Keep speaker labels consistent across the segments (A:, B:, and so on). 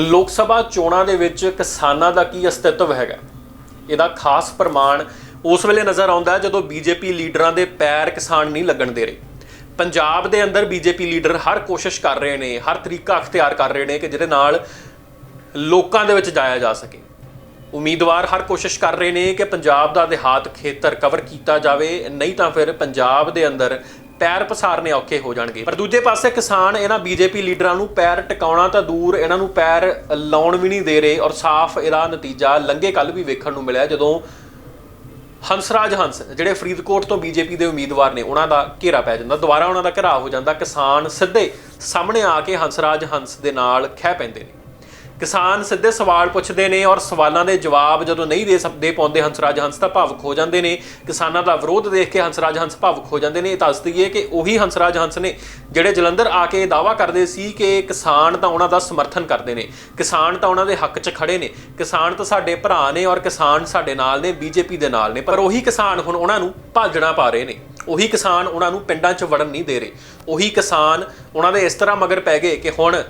A: ਲੋਕ ਸਭਾ ਚੋਣਾਂ ਦੇ ਵਿੱਚ ਕਿਸਾਨਾਂ ਦਾ ਕੀ ਅਸਤਿਤਵ ਹੈਗਾ? ਇਹਦਾ ਖਾਸ ਪ੍ਰਮਾਣ ਉਸ ਵੇਲੇ ਨਜ਼ਰ ਆਉਂਦਾ ਹੈ ਜਦੋਂ ਬੀਜੇਪੀ ਲੀਡਰਾਂ ਦੇ ਪੈਰ ਕਿਸਾਨ ਨਹੀਂ ਲੱਗਣ ਦੇ ਰਹੇ। ਪੰਜਾਬ ਦੇ ਅੰਦਰ ਬੀਜੇਪੀ ਲੀਡਰ ਹਰ ਕੋਸ਼ਿਸ਼ ਕਰ ਰਹੇ ਨੇ, ਹਰ ਤਰੀਕਾ ਅਖਤਿਆਰ ਕਰ ਰਹੇ ਨੇ ਕਿ ਜਿਹਦੇ ਨਾਲ ਲੋਕਾਂ ਦੇ ਵਿੱਚ ਜਾਇਆ ਜਾ ਸਕੇ। ਉਮੀਦਵਾਰ ਹਰ ਕੋਸ਼ਿਸ਼ ਕਰ ਰਹੇ ਨੇ ਕਿ ਪੰਜਾਬ ਦਾ ਦਿਹਾਤ ਖੇਤਰ ਕਵਰ ਕੀਤਾ ਜਾਵੇ, ਨਹੀਂ ਤਾਂ ਫਿਰ ਪੰਜਾਬ ਦੇ ਅੰਦਰ ਪੈਰ ਪਸਾਰਨੇ ਔਖੇ ਹੋ ਜਾਣਗੇ। ਪਰ ਦੂਜੇ ਪਾਸੇ ਕਿਸਾਨ ਇਹਨਾਂ ਬੀਜੇਪੀ ਲੀਡਰਾਂ ਨੂੰ ਪੈਰ ਟਿਕਾਉਣਾ ਤਾਂ ਦੂਰ ਇਹਨਾਂ ਨੂੰ ਪੈਰ ਲਾਉਣ ਵੀ ਨਹੀਂ ਦੇ ਰਹੇ ਔਰ ਸਾਫ਼ ਇਹਦਾ ਨਤੀਜਾ ਲੰਗੇ ਕੱਲ ਵੀ ਵੇਖਣ ਨੂੰ ਮਿਲਿਆ ਜਦੋਂ ਹੰਸਰਾਜ ਹੰਸ, ਜਿਹੜੇ ਫਰੀਦਕੋਟ ਤੋਂ ਬੀਜੇਪੀ ਦੇ ਉਮੀਦਵਾਰ ਨੇ, ਉਹਨਾਂ ਦਾ ਘੇਰਾ ਪੈ ਜਾਂਦਾ। ਦੁਬਾਰਾ ਉਹਨਾਂ ਦਾ ਘੇਰਾ ਹੋ ਜਾਂਦਾ, ਕਿਸਾਨ ਸਿੱਧੇ ਸਾਹਮਣੇ ਆ ਕੇ ਹੰਸਰਾਜ ਹੰਸ ਦੇ ਨਾਲ ਖਹਿ ਪੈਂਦੇ ਨੇ। ਕਿਸਾਨ ਸਿੱਧੇ ਸਵਾਲ ਪੁੱਛਦੇ ਨੇ ਔਰ ਸਵਾਲਾਂ ਦੇ ਜਵਾਬ ਜਦੋਂ ਨਹੀਂ ਦੇ ਸਕਦੇ ਪਾਉਂਦੇ ਹੰਸਰਾਜ ਹੰਸ ਤਾਂ ਭਾਵੁਕ ਹੋ ਜਾਂਦੇ ਨੇ। ਕਿਸਾਨਾਂ ਦਾ ਵਿਰੋਧ ਦੇਖ ਕੇ ਹੰਸਰਾਜ ਹੰਸ ਭਾਵੁਕ ਹੋ ਜਾਂਦੇ ਨੇ। ਇਹ ਦੱਸ ਦਈਏ ਕਿ ਉਹੀ ਹੰਸਰਾਜ ਹੰਸ ਨੇ ਜਿਹੜੇ ਜਲੰਧਰ ਆ ਕੇ ਦਾਵਾ ਕਰਦੇ ਸੀ ਕਿ ਕਿਸਾਨ ਤਾਂ ਉਹਨਾਂ ਦਾ ਸਮਰਥਨ ਕਰਦੇ ਨੇ। ਕਿਸਾਨ ਤਾਂ ਉਹਨਾਂ ਦੇ ਹੱਕ 'ਚ ਖੜੇ ਨੇ। ਕਿਸਾਨ ਤਾਂ ਸਾਡੇ ਭਰਾ ਨੇ ਔਰ ਕਿਸਾਨ ਸਾਡੇ ਨਾਲ ਨੇ ਬੀਜੇਪੀ ਦੇ ਨਾਲ ਨੇ। ਪਰ ਉਹੀ ਕਿਸਾਨ ਹੁਣ ਉਹਨਾਂ ਨੂੰ ਭਾਜਣਾ ਪਾ ਰਹੇ ਨੇ। ਉਹੀ ਕਿਸਾਨ ਉਹਨਾਂ ਨੂੰ ਪਿੰਡਾਂ 'ਚ ਵੜਨ ਨਹੀਂ ਦੇ ਰਹੇ। ਉਹੀ ਕਿਸਾਨ ਉਹਨਾਂ ਦੇ ਇਸ ਤਰ੍ਹਾਂ ਮਗਰ ਪੈ ਗਏ ਕਿ ਹੁਣ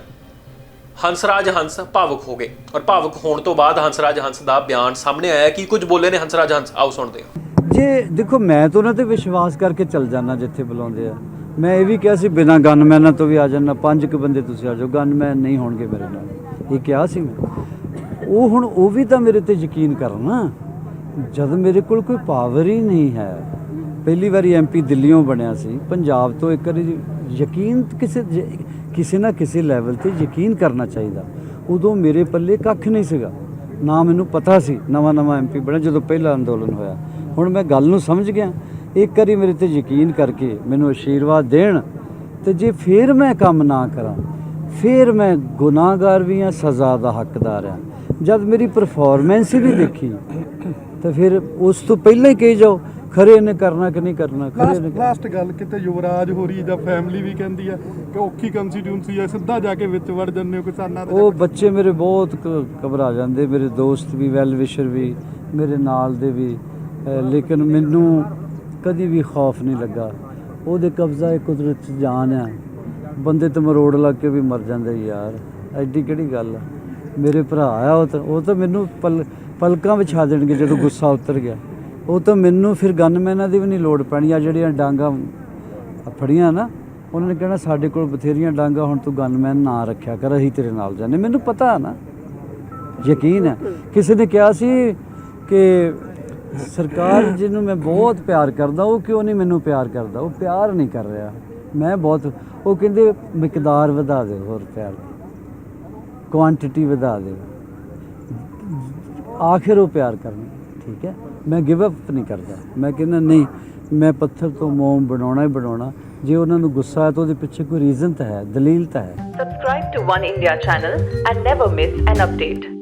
A: ਹੰਸਰਾਜ ਹੰਸ ਭਾਵੁਕ ਹੋ ਗਏ। ਔਰ ਭਾਵੁਕ ਹੋਣ ਤੋਂ ਬਾਅਦ ਹੰਸਰਾਜ ਹੰਸ ਦਾ ਬਿਆਨ ਸਾਹਮਣੇ ਆਇਆ ਕੀ ਕੁਝ ਬੋਲੇ ਨੇ ਹੰਸਰਾਜ ਹੰਸ। ਆਓ ਸੁਣਦੇ ਹਾਂ।
B: ਜੇ ਦੇਖੋ, ਮੈਂ ਤਾਂ ਉਹਨਾਂ ਤੇ ਵਿਸ਼ਵਾਸ ਕਰਕੇ ਚੱਲ ਜਾਣਾ ਜਿੱਥੇ ਬੁਲਾਉਂਦੇ ਆ। ਮੈਂ ਇਹ ਵੀ ਕਿਹਾ ਸੀ, ਬਿਨਾਂ ਗਨਮੈਨਾਂ ਤੋਂ ਵੀ ਆ ਜਾਣਾ ਪੰਜ ਕੁ ਬੰਦੇ ਤੁਸੀਂ ਆ ਜਾਓ, ਗਨਮੈਨ ਨਹੀਂ ਹੋਣਗੇ ਮੇਰੇ ਨਾਲ। ਇਹ ਕਿਹਾ ਸੀ ਮੈਂ। ਉਹ ਹੁਣ, ਉਹ ਵੀ ਤਾਂ ਮੇਰੇ ਤੇ ਯਕੀਨ ਕਰਨਾ ਜਦ ਮੇਰੇ ਕੋਲ ਕੋਈ ਪਾਵਰ ਹੀ ਨਹੀਂ ਹੈ। ਪਹਿਲੀ ਵਾਰੀ ਐਮਪੀ ਦਿੱਲੀੋਂ ਬਣਿਆ ਸੀ, ਪੰਜਾਬ ਤੋਂ ਇੱਕ ਵਾਰੀ ਯਕੀਨ ਕਿਸੇ ਕਿਸੇ ਨਾ ਕਿਸੇ ਲੈਵਲ ਤੇ ਯਕੀਨ ਕਰਨਾ ਚਾਹੀਦਾ। ਉਦੋਂ ਮੇਰੇ ਪੱਲੇ ਕੱਖ ਨਹੀਂ ਸੀਗਾ। ਨਾ ਮੈਨੂੰ ਪਤਾ ਸੀ, ਨਵਾਂ ਨਵਾਂ ਐਮਪੀ ਬਣਿਆ ਜਦੋਂ ਪਹਿਲਾ ਅੰਦੋਲਨ ਹੋਇਆ। ਹੁਣ ਮੈਂ ਗੱਲ ਨੂੰ ਸਮਝ ਗਿਆ। ਇੱਕ ਵਾਰੀ ਮੇਰੇ ਤੇ ਯਕੀਨ ਕਰਕੇ ਮੈਨੂੰ ਆਸ਼ੀਰਵਾਦ ਦੇਣ ਤੇ ਜੇ ਫੇਰ ਮੈਂ ਕੰਮ ਨਾ ਕਰਾਂ, ਫੇਰ ਮੈਂ ਗੁਨਾਹਗਾਰ ਵੀ ਹਾਂ, ਸਜ਼ਾ ਦਾ ਹੱਕਦਾਰ ਹਾਂ। ਜਦ ਮੇਰੀ ਪਰਫਾਰਮੈਂਸ ਹੀ ਨਹੀਂ ਦੇਖੀ, ਤਾਂ ਫਿਰ ਉਸ ਤੋਂ ਪਹਿਲਾਂ ਹੀ ਕਹੀ ਜਾਓ ਖਰੇ ਨੇ ਕਰਨਾ ਕਿ ਨਹੀਂ ਕਰਨਾ ਖਰੇ
C: ਲਾਸਟ
B: ਨੇ
C: ਲਾਸਟ ਗੱਲ ਕਿਤੇ ਯੁਵਰਾਜ ਹੋਰੀ ਦਾ ਫੈਮਿਲੀ ਵੀ ਕਹਿੰਦੀ ਹੈ ਕਿ ਔਖੀ ਕੰਸਟੀਟਿਊਂਸੀ ਹੈ ਸਿੱਧਾ ਜਾ ਕੇ ਵਿੱਚ ਵੜ ਜੰਨੇ ਹੋ ਕਿਸਾਨਾਂ ਦੇ
B: ਉਹ ਬੱਚੇ ਮੇਰੇ ਬਹੁਤ ਘਬਰਾ ਜਾਂਦੇ ਮੇਰੇ ਦੋਸਤ ਵੀ ਵੈਲ ਵਿਸ਼ਰ ਵੀ ਮੇਰੇ ਨਾਲ ਦੇ ਵੀ ਲੇਕਿਨ ਮੈਨੂੰ ਕਦੀ ਵੀ ਖੌਫ ਨਹੀਂ ਲੱਗਾ। ਉਹਦੇ ਕਬਜ਼ਾ ਇਹ ਕੁਦਰਤ 'ਚ ਜਾਨ ਆ। ਬੰਦੇ ਤੇ ਮਰੋੜ ਲੱਗ ਕੇ ਵੀ ਮਰ ਜਾਂਦੇ ਯਾਰ ਐਡੀ ਕਿਹੜੀ ਗੱਲ ਆ? ਮੇਰੇ ਭਰਾ ਆ ਉਹ ਤਾਂ ਉਹ ਤਾਂ ਮੈਨੂੰ ਪਲ ਪਲਕਾਂ ਵਿਛਾ ਦੇਣਗੇ ਜਦੋਂ ਗੁੱਸਾ ਉਤਰ ਗਿਆ। ਉਹ ਤਾਂ ਮੈਨੂੰ ਫਿਰ ਗਨਮੈਨਾਂ ਦੀ ਵੀ ਨਹੀਂ ਲੋੜ ਪੈਣੀ ਆ ਜਿਹੜੀਆਂ ਡਾਂਗਾ ਫੜੀਆਂ ਨਾ, ਉਹਨਾਂ ਨੇ ਕਹਿਣਾ ਸਾਡੇ ਕੋਲ ਬਥੇਰੀਆਂ ਡਾਂਗਾ, ਹੁਣ ਤੂੰ ਗਨਮੈਨ ਨਾ ਰੱਖਿਆ ਕਰ, ਅਸੀਂ ਤੇਰੇ ਨਾਲ ਜਾਂਦੇ। ਮੈਨੂੰ ਪਤਾ ਨਾ, ਯਕੀਨ ਹੈ। ਕਿਸੇ ਨੇ ਕਿਹਾ ਸੀ ਕਿ ਸਰਕਾਰ ਜਿਹਨੂੰ ਮੈਂ ਬਹੁਤ ਪਿਆਰ ਕਰਦਾ, ਉਹ ਕਿਉਂ ਨਹੀਂ ਮੈਨੂੰ ਪਿਆਰ ਕਰਦਾ? ਉਹ ਪਿਆਰ ਨਹੀਂ ਕਰ ਰਿਹਾ। ਮੈਂ ਬਹੁਤ, ਉਹ ਕਹਿੰਦੇ ਮਿਕਦਾਰ ਵਧਾ ਦੇ ਹੋਰ ਪਿਆਰ। ਦੀ ਕੁਆਂਟੀਟੀ ਵਧਾ ਦੇ। ਆਖਿਰ ਉਹ ਪਿਆਰ ਕਰਨਾ ਠੀਕ ਹੈ? ਮੈਂ ਗਿਵ ਅਪ ਨਹੀਂ ਕਰਦਾ। ਮੈਂ ਕਹਿੰਦਾ ਨਹੀਂ, ਮੈਂ ਪੱਥਰ ਤੋਂ ਮੋਮ ਬਣਾਉਣਾ ਹੀ ਬਣਾਉਣਾ। ਜੇ ਉਹਨਾਂ ਨੂੰ ਗੁੱਸਾ ਹੈ ਤਾਂ ਉਹਦੇ ਪਿੱਛੇ ਕੋਈ ਰੀਜ਼ਨ ਤਾਂ ਹੈ, ਦਲੀਲ ਤਾਂ ਹੈ।
D: Subscribe to One India channel and never miss an update.